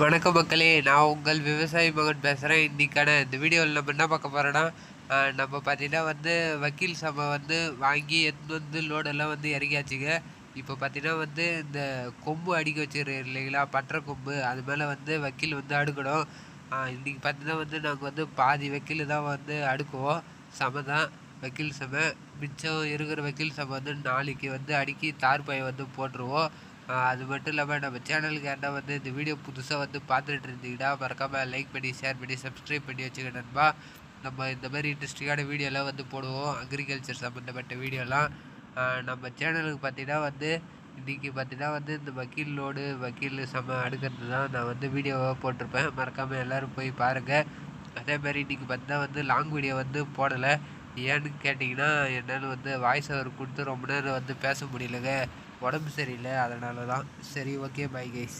வணக்கம் மக்களே நான் உங்கள் விவசாயி மகன் பேசுகிறேன் இன்றைக்கான இந்த வீடியோவில் நம்ம என்ன பார்க்க போகிறோன்னா நம்ம பார்த்தீங்கன்னா வந்து வக்கீல் சபை வந்து வாங்கி எடுத்து வந்து லோடெல்லாம் வந்து இறங்கியாச்சுங்க. இப்போ பார்த்திங்கன்னா வந்து இந்த கொம்பு அடிக்க வச்சுரு இல்லைங்களா? பற்ற கொம்பு. அது மேலே வந்து வக்கீல் வந்து அடுக்கணும். இன்றைக்கி பார்த்தீங்கன்னா வந்து நாங்கள் வந்து பாதி வக்கீல் தான் வந்து அடுக்குவோம். சமை தான் வக்கீல் சபை மிச்சம் இருக்கிற வக்கீல் சபை வந்து நாளைக்கு வந்து அடுக்கி தார் பையை வந்து போட்டுருவோம். அது மட்டும் இல்லாமல் நம்ம சேனலுக்கு யாருன்னா வந்து இந்த வீடியோ புதுசாக வந்து பார்த்துட்டு இருந்தீங்கன்னா மறக்காமல் லைக் பண்ணி ஷேர் பண்ணி சப்ஸ்கிரைப் பண்ணி வச்சுக்க நண்பா. நம்ம இந்த மாதிரி இன்ட்ரெஸ்டிங்கான வீடியோலாம் வந்து போடுவோம். அக்ரிகல்ச்சர் சம்மந்தப்பட்ட வீடியோலாம் நம்ம சேனலுக்கு பார்த்தீங்கன்னா வந்து இன்றைக்கி பார்த்தீங்கன்னா வந்து இந்த வக்கீல் லோடு வக்கீல் சம அடுக்கிறது தான் நான் வந்து வீடியோவாக போட்டிருப்பேன். மறக்காமல் எல்லோரும் போய் பாருங்கள் அதே மாதிரி இன்றைக்கி பார்த்தீங்கன்னா வந்து லாங் வீடியோ வந்து போடலை. ஏன்னு கேட்டிங்கன்னா என்னால் வந்து வாய்ஸ் ஓவர் கொடுத்து ரொம்ப நேரம் வந்து பேச முடியலங்க. உடம்பு சரியில்லை. அதனால தான் சரி ஓகே பை கைஸ்